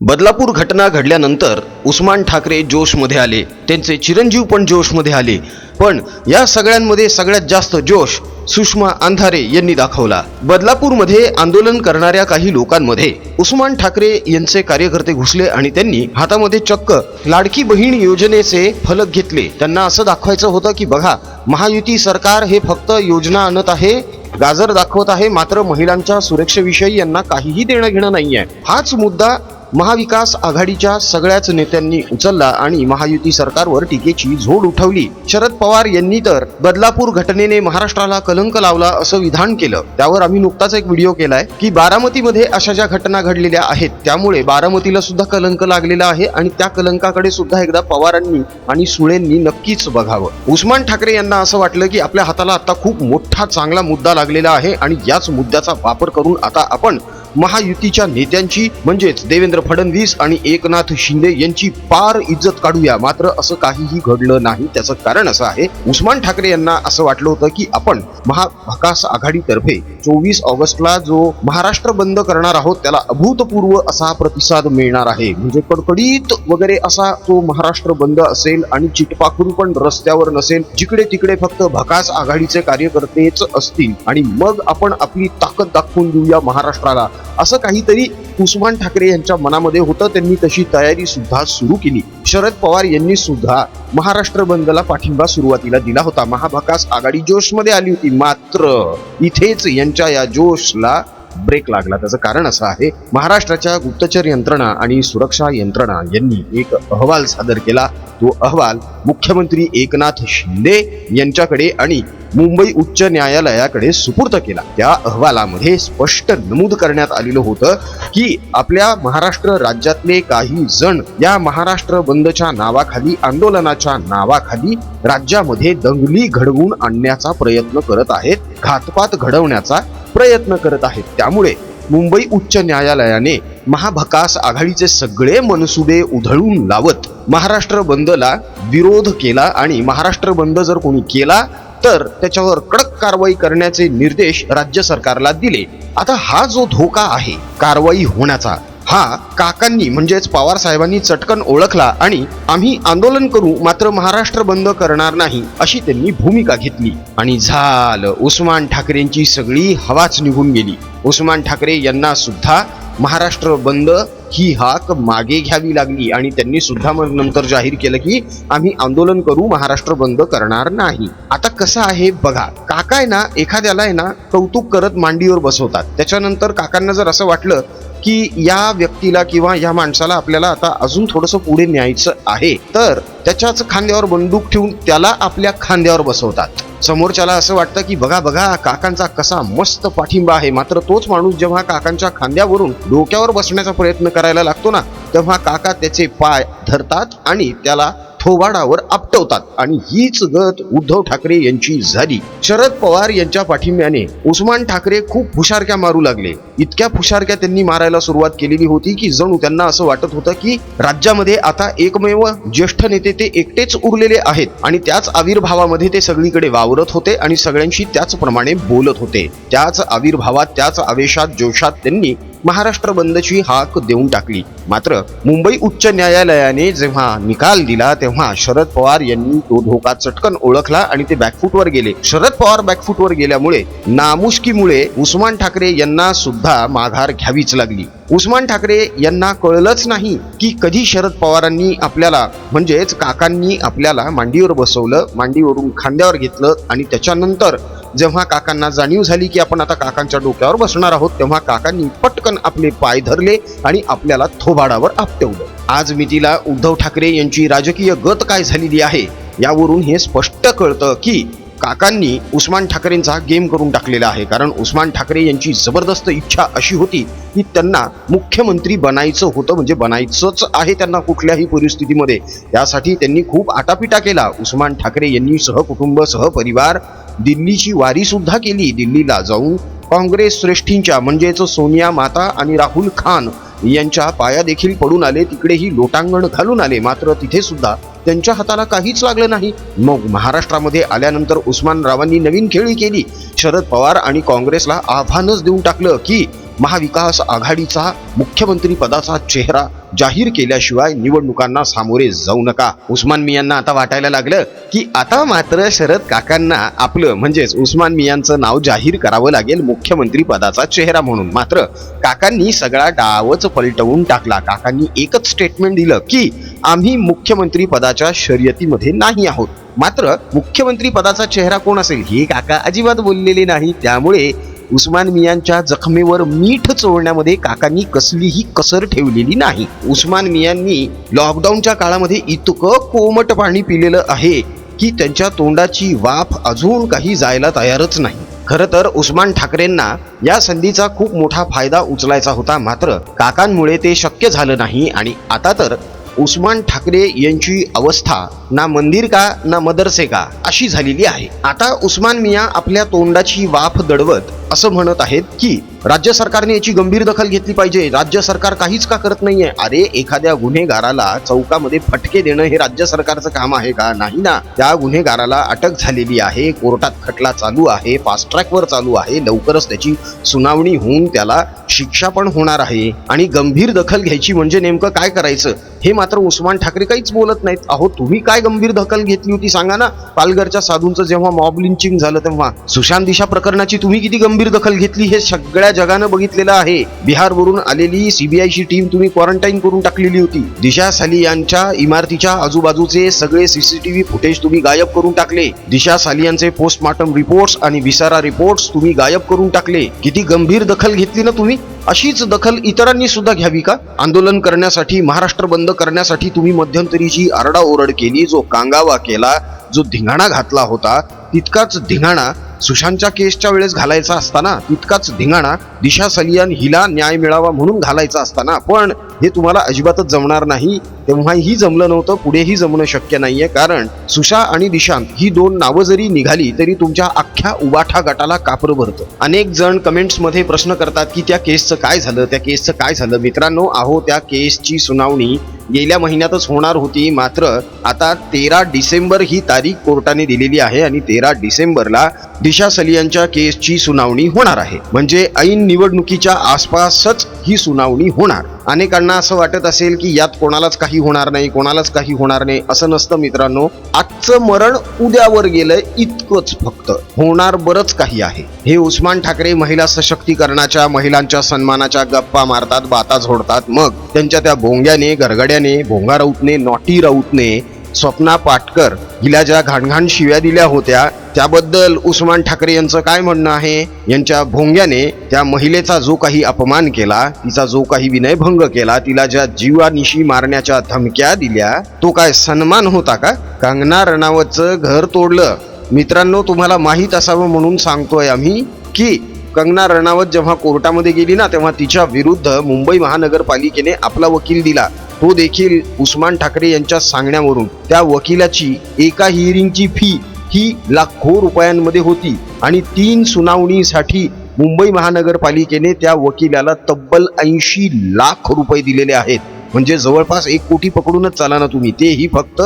बदलापूर घटना घडल्यानंतर उस्मान ठाकरे जोशमध्ये आले. त्यांचे चिरंजीव पण जोशमध्ये आले. पण या सगळ्यांमध्ये सगळ्यात जास्त जोश सुषमा अंधारे यांनी दाखवला. बदलापूरमध्ये आंदोलन करणाऱ्या काही लोकांमध्ये उस्मान ठाकरे यांचे कार्यकर्ते घुसले आणि त्यांनी हातामध्ये चक्क लाडकी बहीण योजनेचे फलक घेतले. त्यांना असं दाखवायचं होतं की बघा महायुती सरकार हे फक्त योजना आणत आहे गाजर दाखवत आहे मात्र महिलांच्या सुरक्षेविषयी यांना काहीही देणं घेणं आहे हाच मुद्दा महाविकास आघाडीच्या सगळ्याच नेत्यांनी उचलला आणि महायुती सरकारवर टीकेची झोड उठवली. शरद पवार यांनी तर बदलापूर घटनेने महाराष्ट्राला कलंक लावला असं विधान केलं. त्यावर आम्ही नुकताच एक व्हिडिओ केलाय की बारामतीमध्ये अशा ज्या घटना घडलेल्या आहेत त्यामुळे बारामतीला सुद्धा कलंक लागलेला आहे आणि त्या कलंकाकडे सुद्धा एकदा पवारांनी आणि सुळेंनी नक्कीच बघावं. उस्मान ठाकरे यांना असं वाटलं की आपल्या हाताला आता खूप मोठा चांगला मुद्दा लागलेला आहे आणि याच मुद्द्याचा वापर करून आता आपण महायुतीच्या नेत्यांची म्हणजेच देवेंद्र फडणवीस आणि एकनाथ शिंदे यांची पार इज्जत काढूया. मात्र असं काहीही घडलं नाही. त्याचं कारण असं आहे उस्मान ठाकरे यांना असं वाटलं होतं की आपण महाभकास आघाडीतर्फे चोवीस ऑगस्टला जो महाराष्ट्र बंद करणार आहोत त्याला अभूतपूर्व असा प्रतिसाद मिळणार आहे. म्हणजे कडकडीत वगैरे असा तो महाराष्ट्र बंद असेल आणि चिटपाखरू पण रस्त्यावर नसेल जिकडे तिकडे फक्त भकास आघाडीचे कार्यकर्तेच असतील आणि मग आपण आपली ताकद दाखवून देऊया महाराष्ट्राला. असं काहीतरी उस्मान ठाकरे यांच्या मनामध्ये होतं. त्यांनी तशी तयारी सुद्धा सुरू केली. शरद पवार यांनी सुद्धा महाराष्ट्र बंदला पाठिंबा सुरुवातीला दिला होता. महाभकास आघाडी जोशमध्ये आली होती. मात्र इथेच यांच्या या जोशला ब्रेक लागला. त्याचं कारण असं आहे महाराष्ट्राच्या गुप्तचर यंत्रणा आणि सुरक्षा यंत्रणा यांनी एक अहवाल सादर केला. तो अहवाल मुख्यमंत्री एकनाथ शिंदे यांच्याकडे आणि मुंबई उच्च न्यायालयाकडे सुपूर्द केला. त्या अहवालामध्ये स्पष्ट नमूद करण्यात आलेलं होतं की आपल्या महाराष्ट्र राज्यातले काही जण या महाराष्ट्र बंदच्या नावाखाली आंदोलनाच्या नावाखाली राज्यामध्ये दंगली घडवून आणण्याचा प्रयत्न करत आहेत. घातपात घडवण्याचा प्रयत्न करत आहेत. त्यामुळे मुंबई उच्च न्यायालयाने महाभकास आघाडीचे सगळे मनसुबे उधळून लावत महाराष्ट्र बंदला विरोध केला आणि महाराष्ट्र बंद जर कोणी केला तर त्याच्यावर कडक कारवाई करण्याचे निर्देश राज्य सरकारला दिले. आता हा जो धोका आहे कारवाई होण्याचा हा काकांनी म्हणजेच पवार साहेबांनी चटकन ओळखला आणि आम्ही आंदोलन करू मात्र महाराष्ट्र बंद करणार नाही अशी त्यांनी भूमिका घेतली. आणि झालं उस्मान ठाकरेंची सगळी हवाच निघून गेली. उस्मान ठाकरे यांना सुद्धा महाराष्ट्र बंद ही हाक मागे घ्यावी लागली आणि त्यांनी सुद्धा मग नंतर जाहीर केलं की आम्ही आंदोलन करू महाराष्ट्र बंद करणार नाही. आता कसं आहे बघा काका आहे ना एखाद्याला आहे ना कौतुक करत मांडीवर बसवतात. त्याच्यानंतर काकांना जर असं वाटलं की या व्यक्तीला किंवा या माणसाला आपल्याला आता अजून थोडंसं पुढे न्यायचं आहे. तर त्याच्याच खांद्यावर बंदूक ठेवून त्याला आपल्या खांद्यावर बसवतात. समोरच्याला असं वाटतं की बघा बघा काकांचा कसा मस्त पाठिंबा आहे. मात्र तोच माणूस जेव्हा काकांच्या खांद्यावरून डोक्यावर बसण्याचा प्रयत्न करायला लागतो ना तेव्हा काका त्याचे पाय धरतात आणि त्याला थोबाडावर आपटवतात. आणि हीच गत उद्धव ठाकरे यांची झाली. शरद पवार यांच्या पाठिंब्याने उस्मान ठाकरे खूप हुशारक्या मारू लागले. इतक्या फुशारक्या त्यांनी मारायला सुरुवात केलेली होती की जणू त्यांना असं वाटत होतं की राज्यामध्ये आता एकमेव ज्येष्ठ नेते ते एकटेच उरलेले आहेत आणि त्याच आविर्भावामध्ये ते सगळीकडे वावरत होते आणि सगळ्यांशी त्याचप्रमाणे बोलत होते. त्याच आविर्भावात त्याच आवेशात जोशात त्यांनी महाराष्ट्र बंदची हाक देऊन टाकली. मात्र मुंबई उच्च न्यायालयाने जेव्हा निकाल दिला तेव्हा शरद पवार यांनी तो धोका चटकन ओळखला आणि ते बॅकफूटवर गेले. शरद पवार बॅकफूटवर गेल्यामुळे नामुष्कीमुळे उस्मान ठाकरे यांना सुद्धा माघार घ्यावीच लागली. उस्मान ठाकरे यांना कळलंच नाही की कधी शरद पवारांनी आपल्याला म्हणजेच काकांनी आपल्याला मांडीवर बसवलं मांडीवरून खांद्यावर घेतलं आणि त्याच्यानंतर जेव्हा काकांना जाणीव झाली की आपण आता काकांच्या डोक्यावर बसणार आहोत तेव्हा काकांनी पटकन आपले पाय धरले आणि आपल्याला थोबाडावर आपटवलं. आज मितीला उद्धव ठाकरे यांची राजकीय गत काय झालेली आहे यावरून हे स्पष्ट कळतं की काकांनी उस्मान ठाकरेंचा गेम करून टाकलेला आहे. कारण उस्मान ठाकरे यांची जबरदस्त इच्छा अशी होती की त्यांना मुख्यमंत्री बनायचं होतं म्हणजे बनायचंच आहे त्यांना कुठल्याही परिस्थितीमध्ये. त्यासाठी त्यांनी खूप आटापिटा केला. उस्मान ठाकरे यांनी सहकुटुंब सहपरिवार दिल्लीची वारीसुद्धा केली. दिल्लीला जाऊन काँग्रेस श्रेष्ठींच्या म्हणजेच सोनिया माता आणि राहुल खान यांच्या पाया देखील पडून आले. तिकडेही लोटांगण घालून आले. मात्र तिथे सुद्धा त्यांच्या हाताला काहीच लागलं नाही. मग महाराष्ट्रामध्ये आल्यानंतर उस्मान रावांनी नवीन खेळी केली. शरद पवार आणि काँग्रेसला आव्हानच देऊन टाकलं की महाविकास आघाडीचा मुख्यमंत्री पदाचा चेहरा जाहीर केल्याशिवाय निवडणुकांना सामोरे जाऊ नका. उस्मान मियांना आता वाटायला लागलं की आता मात्र शरद काकांना आपलं म्हणजेच उस्मान मियांचं नाव जाहीर करावं लागेल मुख्यमंत्री पदाचा चेहरा म्हणून. मात्र काकांनी सगळा डावच पलटवून टाकला. काकांनी एकच स्टेटमेंट दिलं की आम्ही मुख्यमंत्री पदाच्या शर्यतीमध्ये नाही आहोत. मात्र मुख्यमंत्री पदाचा चेहरा कोण असेल? हे काका अजिबात बोललेले नाही. त्यामुळे उस्मान मियांच्या जखमेवर मीठ चोळण्यामध्ये काकांनी कसलीही कसर ठेवलेली नाही. उस्मान मियांनी लॉकडाऊनच्या काळामध्ये इतकं कोमट पाणी पिलेलं आहे की त्यांच्या तोंडाची वाफ अजून काही जायला तयारच नाही. खरं तर उस्मान ठाकरेंना या संधीचा खूप मोठा फायदा उचलायचा होता मात्र काकांमुळे ते शक्य झालं नाही आणि आता तर उस्मान ठाकरे यांची अवस्था ना मंदिर का ना मदरसे का अशी झालेली आहे. आता उस्मान मिया आपल्या तोंडाची वाफ दडवत असं म्हणत आहेत की राज्य सरकारने याची गंभीर दखल घेतली पाहिजे. राज्य सरकार काहीच का करत नाहीये? अरे एखाद्या गुन्हेगाराला चौकामध्ये फटके देणं हे राज्य सरकारचं काम आहे का? नाही ना. त्या गुन्हेगाराला अटक झालेली आहे कोर्टात खटला चालू आहे फास्ट ट्रॅकवर चालू आहे लवकरच त्याची सुनावणी होऊन त्याला शिक्षा पण होणार आहे. आणि गंभीर दखल घ्यायची म्हणजे नेमकं काय करायचं? हे मात्र उस्मान ठाकरे काहीच बोलत नाहीत. अहो तुम्ही काय गंभीर दखल घेतली होती सांगा ना? पालघरच्या साधूंचं जेव्हा मॉब लिंचिंग झालं तेव्हा. सुशांत दिशा प्रकरणाची तुम्ही किती गंभीर दखल घेतली हे सगळ्या जगानं बघितलेलं आहे. बिहारवरून आलेली सीबीआयची टीम तुम्ही क्वारंटाईन करून टाकलेली होती. दिशा साली यांच्या इमारतीच्या आजूबाजूचे सगळे सीसीटीव्ही फुटेज तुम्ही गायब करून टाकले. दिशा सालियांचे पोस्टमार्टम रिपोर्ट्स आणि विसारा रिपोर्ट्स तुम्ही गायब करून टाकले. किती गंभीर दखल घेतली ना तुम्ही? अशीच दखल इतरांनी सुद्धा घ्यावी का? आंदोलन करण्यासाठी महाराष्ट्र बंद करण्यासाठी तुम्ही मध्यंतरी जी आरडाओरड केली जो कांगावा केला जो धिंगाणा घातला होता तितकाच धिंगाणा सुशांतच्या केसच्या वेळेस घालायचा असताना तितकाच धिंगाणा दिशा सलियान हिला न्याय मिळावा म्हणून घालायचा असताना. पण हे तुम्हाला अजिबातच जमणार नाही. तेव्हाही जमलं नव्हतं पुढेही जमणं शक्य नाहीये. कारण सुशा आणि दिशांत ही दोन नावं जरी निघाली तरी तुमच्या अख्ख्या उबाठा गटाला कापरं भरतं. अनेक जण कमेंट्समध्ये प्रश्न करतात की त्या केसचं काय झालं? त्या केसचं काय झालं? मित्रांनो अहो त्या केसची सुनावणी गेल्या महिन्यातच होणार होती. मात्र आता तेरा डिसेंबर ही तारीख कोर्टाने दिलेली आहे आणि तेरा डिसेंबरला दिशा सलियांच्या केसची सुनावणी होणार आहे. म्हणजे ऐन निवडणुकीच्या आसपासच ही सुनावणी होणार. अनेकांना असं वाटत असेल की यात कोणालाच काही होणार नाही कोणालाच काही होणार नाही असं नसतं मित्रांनो. आजचं मरण उद्यावर गेलंय इतकंच फक्त. होणार बरंच काही आहे. हे उस्मान ठाकरे महिला सशक्तीकरणाच्या महिलांच्या सन्मानाच्या गप्पा मारतात बाता झोडतात मग त्यांच्या त्या भोंग्याने गरगड्याने भोंगा राऊतने नॉटी राऊतने स्वप्ना पाटकर हिला ज्या घाणघाण शिव्या दिल्या होत्या त्याबद्दल उस्मान ठाकरे यांचं काय म्हणणं आहे? यांच्या भोंग्याने त्या महिलेचा जो काही अपमान केला तिचा जो काही विनयभंग केला तिला ज्या जीवानिशी मारण्याच्या धमक्या दिल्या तो काय सन्मान होता का? कंगना रणावतचं घर तोडलं. मित्रांनो तुम्हाला माहीत असावं म्हणून सांगतोय आम्ही की कंगना रणावत जेव्हा कोर्टामध्ये गेली ना तेव्हा तिच्या विरुद्ध मुंबई महानगरपालिकेने आपला वकील दिला. तो देखील उस्मान ठाकरे यांच्या सांगण्यावरून त्या वकिलाची एका हिअरिंगची फी ही लाखो रुपयांमध्ये होती आणि तीन सुनावणीसाठी मुंबई महानगरपालिकेने त्या वकिलाला तब्बल ऐंशी लाख रुपये दिलेले आहेत. म्हणजे जवळपास एक कोटी पकडूनच चाला ना तुम्ही. तेही फक्त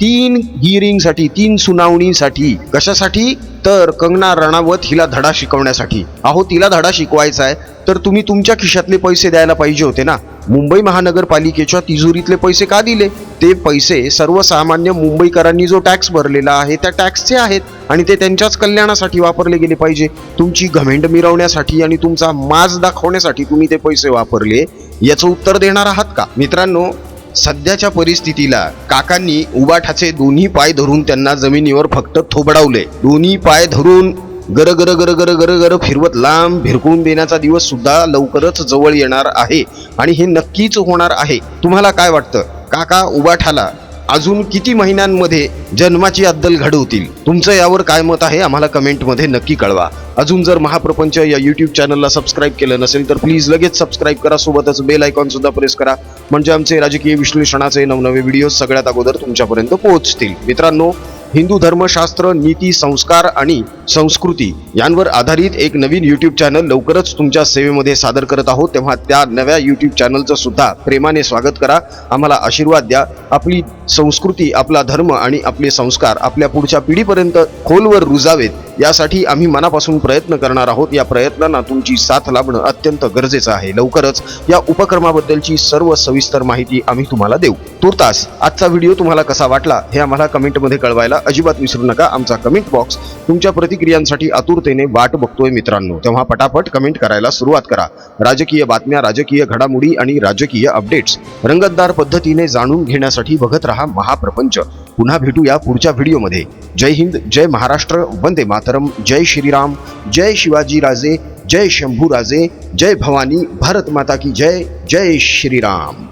तीन हिअरिंगसाठी तीन सुनावणीसाठी. कशासाठी? तर कंगना रणावत हिला धडा शिकवण्यासाठी. अहो तिला धडा शिकवायचा आहे. तर तुम्ही तुमच्या खिशातले पैसे द्यायला पाहिजे होते ना. मुंबई महानगरपालिकेच्या तिजोरीतले पैसे का दिले? ते पैसे सर्वसामान्य मुंबईकरांनी जो टॅक्स भरलेला आहे त्या टॅक्सचे आहेत आणि ते त्यांच्याच कल्याणासाठी वापरले गेले पाहिजे. तुमची घमेंड मिरवण्यासाठी आणि तुमचा माज दाखवण्यासाठी तुम्ही ते पैसे वापरले याचं उत्तर देणार आहात का? मित्रांनो सध्याच्या परिस्थितीला काकांनी उबाठाचे दोन्ही पाय धरून त्यांना जमिनीवर फक्त थोबडावले. दोन्ही पाय धरून गर गर गर गर गर गर फिरवत लांब भिरकून देण्याचा दिवस सुद्धा लवकरच जवळ येणार आहे. आणि हे नक्कीच होणार आहे. तुम्हाला काय वाटतं? काका उबाठाला अजून किती महिन्यांमध्ये जन्माची अद्दल घडवतील? तुमचं यावर काय मत आहे? आम्हाला कमेंटमध्ये नक्की कळवा. अजून जर महाप्रपंच या यूट्यूब चॅनलला सबस्क्राईब केलं नसेल तर प्लीज लगेच सबस्क्राईब करा. सोबतच बेल आयकॉन सुद्धा प्रेस करा. म्हणजे आमचे राजकीय विश्लेषणाचे नवनवे व्हिडिओ सगळ्यात अगोदर तुमच्यापर्यंत पोहोचतील. मित्रांनो हिंदू धर्मशास्त्र नीती संस्कार आणि संस्कृती यांवर आधारित एक नवीन यूट्यूब चॅनल लवकरच तुमच्या सेवेमध्ये सादर करत आहोत. तेव्हा त्या नव्या यूट्यूब चॅनलचं सुद्धा प्रेमाने स्वागत करा. आम्हाला आशीर्वाद द्या. आपली संस्कृती आपला धर्म आणि आपले संस्कार आपल्या पुढच्या पिढीपर्यंत खोलवर रुजावेत. यासाठी आम्ही मनापासून प्रयत्न करणार आहोत. या प्रयत्नांना तुमची साथ लाभणं अत्यंत गरजेचं आहे. लवकरच या उपक्रमाबद्दलची सर्व सविस्तर माहिती आम्ही तुम्हाला देऊ. तुर्तास आजचा व्हिडिओ तुम्हाला कसा वाटला हे आम्हाला कमेंटमध्ये कळवायला अजिबात विसरू नका. आमचा कमेंट बॉक्स तुमच्या प्रतिक्रियांसाठी आतुरतेने वाट बघतोय मित्रांनो. तेव्हा पटापट कमेंट करायला सुरुवात करा. राजकीय बातम्या राजकीय घडामोडी आणि राजकीय अपडेट्स रंगतदार पद्धतीने जाणून घेण्यासाठी बघत रहा महाप्रपंच. पुन्हा भेटूया पुढच्या व्हिडिओमध्ये. जय हिंद जय महाराष्ट्र वंदे मातरम जय श्रीराम जय शिवाजी राजे जय शंभू राजे जय भवानी भारत माता की जय जय श्रीराम.